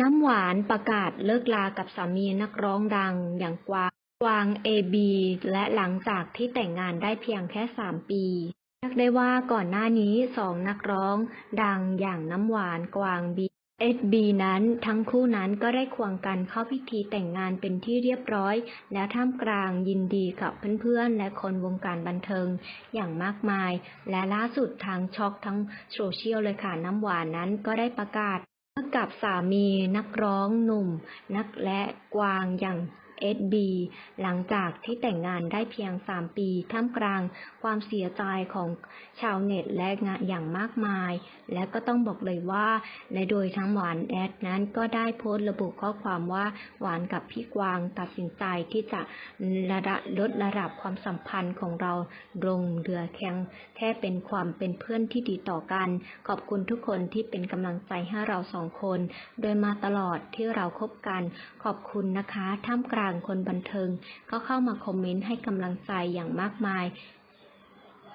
น้ำหวานประกาศเลิกลากับสามีนักร้องดังอย่างกวางกวางเอบีและหลังจากที่แต่งงานได้เพียงแค่สามปีเรียกได้ว่าก่อนหน้านี้สองนักร้องดังอย่างน้ำหวานกวางบีเอสบีนั้นทั้งคู่นั้นก็ได้ควงกันเข้าพิธีแต่งงานเป็นที่เรียบร้อย แล้วท่ามกลางยินดีกับเพื่อนๆ และคนวงการบันเทิงอย่างมากมาย และล่าสุดทางช็อกทั้งโซเชียลเลยค่ะน้ำหวานนั้นก็ได้ประกาศ กับสามีนักร้องหนุ่มนักและกวางอย่างเอ็ดบีหลังจากที่แต่งงานได้เพียง 3 ปี ท่ามกลางความเสียใจของชาวเน็ตและงานอย่างมากมาย และก็ต้องบอกเลยว่าในโดยทั้งหวานแอดนั้นก็ได้โพสต์ระบุข้อความว่าหวานกับพี่กวางตัดสินใจที่จะระดับลดระดับความสัมพันธ์ของเราลงเรือแค่แค่เป็นความเป็นเพื่อนที่ดีต่อกัน ขอบคุณทุกคนที่เป็นกำลังใจให้เราสองคน โดยมาตลอดที่เราคบกัน ขอบคุณนะคะ ท่ามกลางคนบันเทิง ก็เข้ามาคอมเมนต์ให้กำลังใจอย่างมากมาย